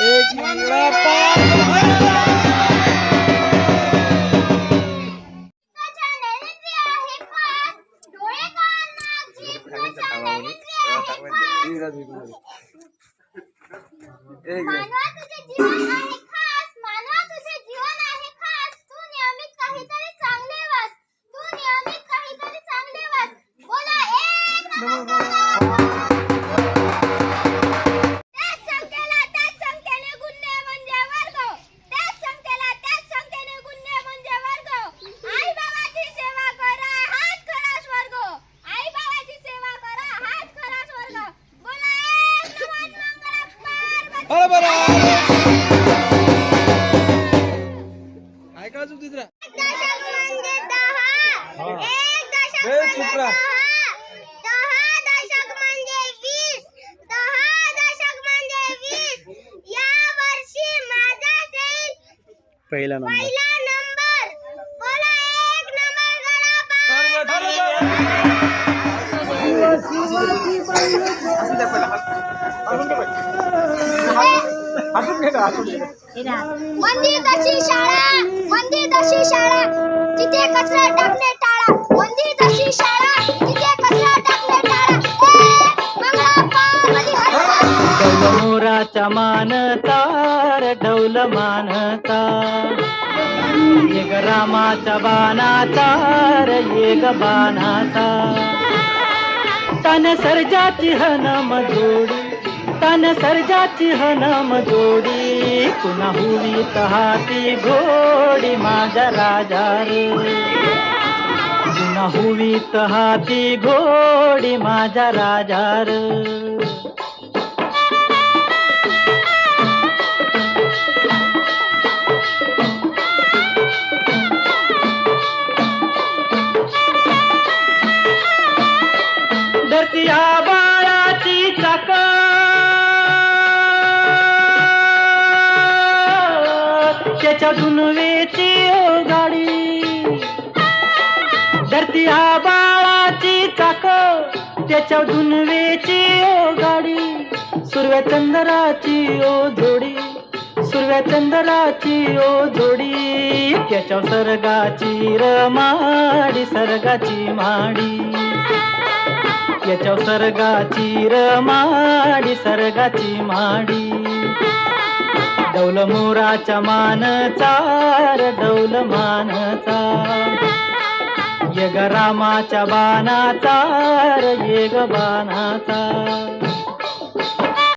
एक त्याच्या नैऋत्य आहे वीस. या वर्षी माझा सैल पहिला नंबर. पहिला. नंबर बोला एक नंबर गणा मंदिर तशी शाळा मंदिर तशी शाळा तिथे कचरा टाकणे टाळा. मंदिर तशी शाळा तिथे कचरा टाकणे टाळा. ए, मंगळा पार्वती हर मोराच्या मानता र ढौल मानता. एक रामाच्या बाणाचा एक बाणाचा. तन सर्जाची हनम जोडी. तन सर जाची हो नाम जोड़ी, पुना हुई कहाती घोड़ी माजा राजा रे। पुना हुई कहाती घोड़ी माजा राजा रे। धरती आबा त्याच्या धुनवेची गाडी. धरती हा बाळाची चाक त्याच्या धुनवेची गाडी. सुरव्या चंद्राची ओ जोडी सुरव्या चंद्राची ओ जोडी. त्याच्या सर्गाची रमाडी सर्गाची माडी. याच्या सर्गाची रमाडी सर्गाची माडी. डौल मोराच्या मानचार डौल मानचा. यग रामाच्या बाणाचा येग बाणाचा.